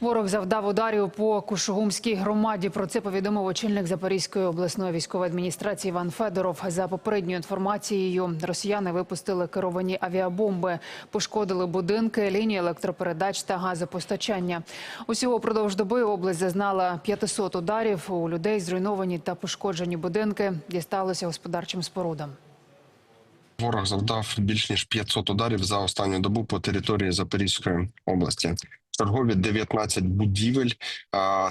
Ворог завдав ударів по Кушугумській громаді. Про це повідомив очільник Запорізької обласної військової адміністрації Іван Федоров. За попередньою інформацією, росіяни випустили керовані авіабомби, пошкодили будинки, лінії електропередач та газопостачання. Усього впродовж доби область зазнала 500 ударів. У людей зруйновані та пошкоджені будинки дісталося господарчим спорудам. Ворог завдав більш ніж 500 ударів за останню добу по території Запорізької області. Чергові 19 будівель,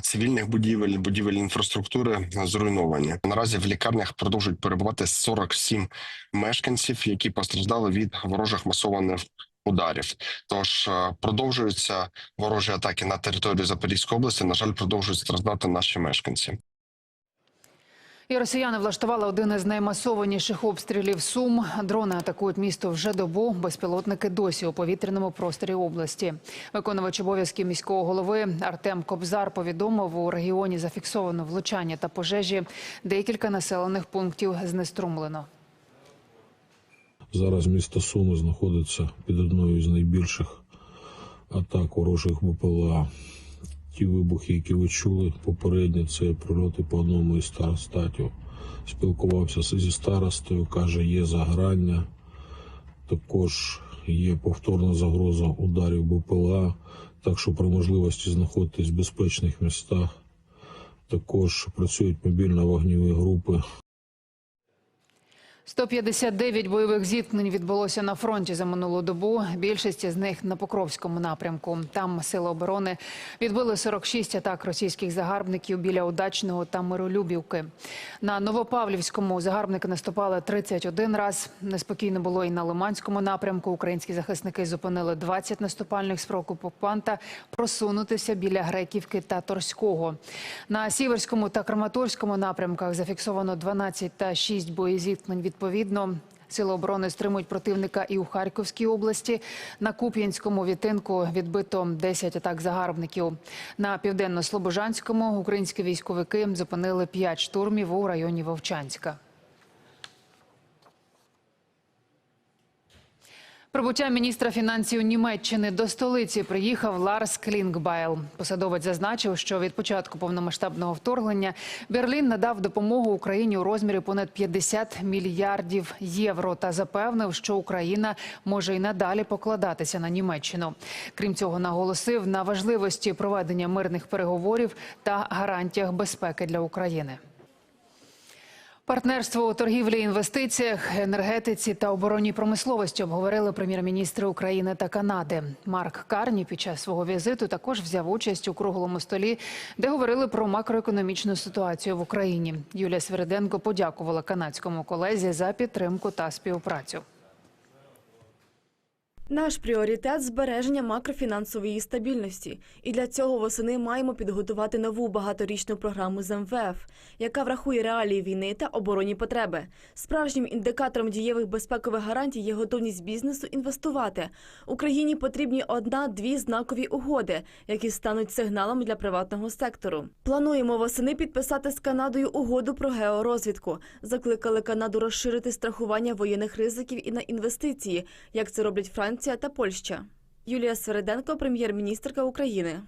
цивільних будівель, будівель інфраструктури зруйновані. Наразі в лікарнях продовжують перебувати 47 мешканців, які постраждали від ворожих масованих ударів. Тож е, продовжуються ворожі атаки на територію Запорізької області. На жаль, продовжують страждати наші мешканці. І росіяни влаштували один із наймасованіших обстрілів Сум. Дрони атакують місто вже добу. Безпілотники досі у повітряному просторі області. Виконувач обов'язків міського голови Артем Кобзар повідомив, у регіоні зафіксовано влучання та пожежі. Декілька населених пунктів знеструмлено. Зараз місто Суми знаходиться під одною з найбільших атак ворожих БПЛА. Ті вибухи, які ви чули попередньо, це прильоти по одному із старостатів. Спілкувався зі старостою, каже, є заграння. Також є повторна загроза ударів БПЛА, так що при можливості знаходитись в безпечних містах. Також працюють мобільно вогніві групи 159 бойових зіткнень відбулося на фронті за минулу добу. Більшість з них на Покровському напрямку. Там сили оборони відбили 46 атак російських загарбників біля Удачного та Миролюбівки. На Новопавлівському загарбники наступали 31 раз. Неспокійно було і на Лиманському напрямку. Українські захисники зупинили 20 наступальних спроб окупанта просунутися біля Греківки та Торського. На Сіверському та Краматорському напрямках зафіксовано 12 та 6 боєзіткнень відповідно. Сили оборони стримують противника і у Харківській області. На Куп'янському відтинку відбито 10 атак загарбників. На південно-слобожанському українські військовики зупинили 5 штурмів у районі Вовчанська. Прибуття міністра фінансів Німеччини до столиці приїхав Ларс Клінгбайл. Посадовець зазначив, що від початку повномасштабного вторгнення Берлін надав допомогу Україні у розмірі понад 50 мільярдів євро та запевнив, що Україна може і надалі покладатися на Німеччину. Крім цього, наголосив на важливості проведення мирних переговорів та гарантіях безпеки для України. Партнерство у торгівлі, інвестиціях, енергетиці та оборонній промисловості обговорили прем'єр-міністри України та Канади. Марк Карні під час свого візиту також взяв участь у круглому столі, де говорили про макроекономічну ситуацію в Україні. Юлія Свериденко подякувала канадському колезі за підтримку та співпрацю. Наш пріоритет збереження макрофінансової стабільності, і для цього восени маємо підготувати нову багаторічну програму з МВФ, яка врахує реалії війни та оборонні потреби. Справжнім індикатором дієвих безпекових гарантій є готовність бізнесу інвестувати. Україні потрібні одна-дві знакові угоди, які стануть сигналом для приватного сектору. Плануємо восени підписати з Канадою угоду про георозвідку. Закликали Канаду розширити страхування воєнних ризиків і на інвестиції, як це роблять Франція та Польща. Юлія Свериденко, прем'єр-міністрка України.